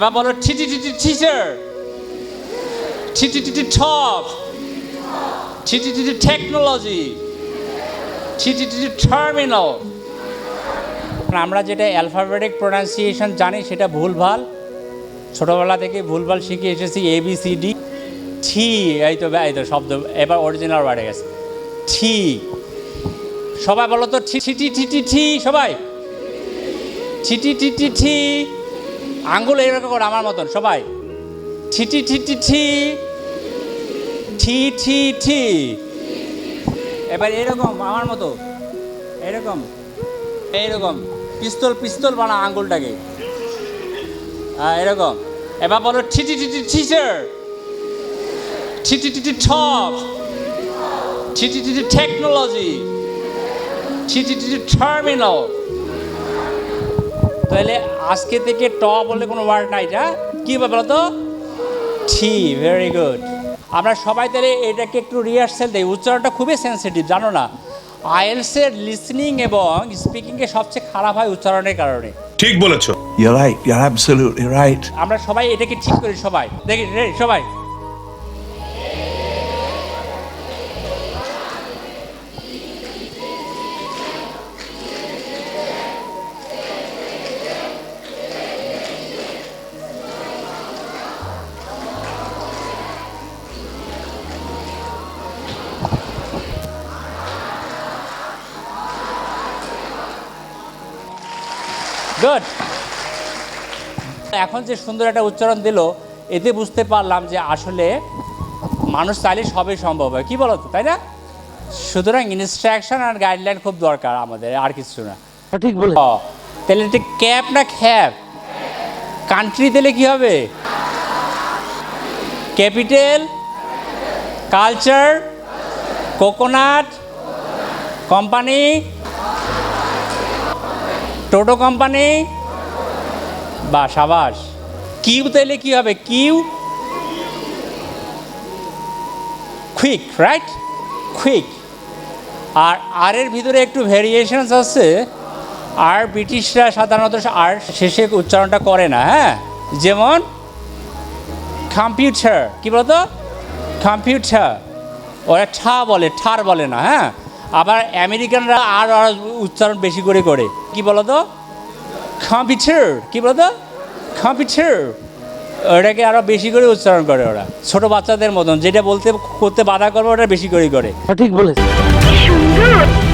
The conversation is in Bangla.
এবার বলো T T T T teacher T T T T top T T T T technology T T T T terminal আমরা যেটা অ্যালফাবেটিক প্রোনাউন্সিয়েশন জানি সেটা ভুলভাল ছোটোবেলা থেকে ভুলভাল শিখে এসেছি এ বি সি ডি ঠি এই তো এই তো শব্দ এবার অরিজিনাল বাড়ে গেছে ঠি সবাই বলো তো ঠি ঠি টি টি ঠি সবাই ঠি টি টি টি ঠি আঙ্গুল এরকম করে আমার মতন সবাই ঠি টি টি টি ঠি ঠি ঠি ঠি এবার এরকম আমার মতো এরকম এইরকম পিস্তল পিস্তল বানা আঙ্গুলটাকে হ্যাঁ এরকম এবার বলো T T T T teacher T T T T top T T T T technology T T T T terminal তাহলে আজকে থেকে ট বলে কোনো ওয়ার্ড নাই এটা কী হবে বলো তো টি ভেরি গুড আমরা সবাই তাহলে এটাকে একটু রিহার্সেল দিই। উচ্চারণটা খুবই সেন্সিটিভ জানো না? আইএলসের লিসনিং এবং স্পিকিংয়ে সবচেয়ে খারাপ হয় উচ্চারণের কারণে। ঠিক বলেছ। You're right. You're absolutely right. আমরা সবাই এটাকে ঠিক করি সবাই। দেখি সবাই। গুড এখন যে সুন্দর একটা উচ্চারণ দিল এতে বুঝতে পারলাম যে আসলে মানুষ চাইলে সবই সম্ভব হয়। কি বলো তো তাই না? সুতরাং ইনস্ট্রাকশন আর গাইডলাইন খুব দরকার আমাদের আর কিছু না। ঠিক বলে তাহলে এটা ক্যাপ না খ্যাপ? কান্ট্রি দিলে কি হবে? Capital culture coconut company toto company? বা সাবাস। কিউ তাইলে কি হবে? কিউ? কুইক রাইট কুইক আর আর এর ভিতরে একটু ভেরিয়েশনস আছে। আর ব্রিটিশরা সাধারণত আর শেষে উচ্চারণটা করে না হ্যাঁ? যেমন কম্পিউটার কি বলতো? কম্পিউটার ওরা ঠা বলে, ঠার বলে না হ্যাঁ? আবার আমেরিকানরা আর আর উচ্চারণ বেশি করে করে। কি বলতো? কম্পিউটার কি বলতো? কম্পিউটার ওটাকে আরও বেশি করে উচ্চারণ করে ওরা। ছোট বাচ্চাদের মতন। যেটা বলতে করতে বাধা করবে ওটা বেশি করে করে। সঠিক বলেছে। সুন্দর।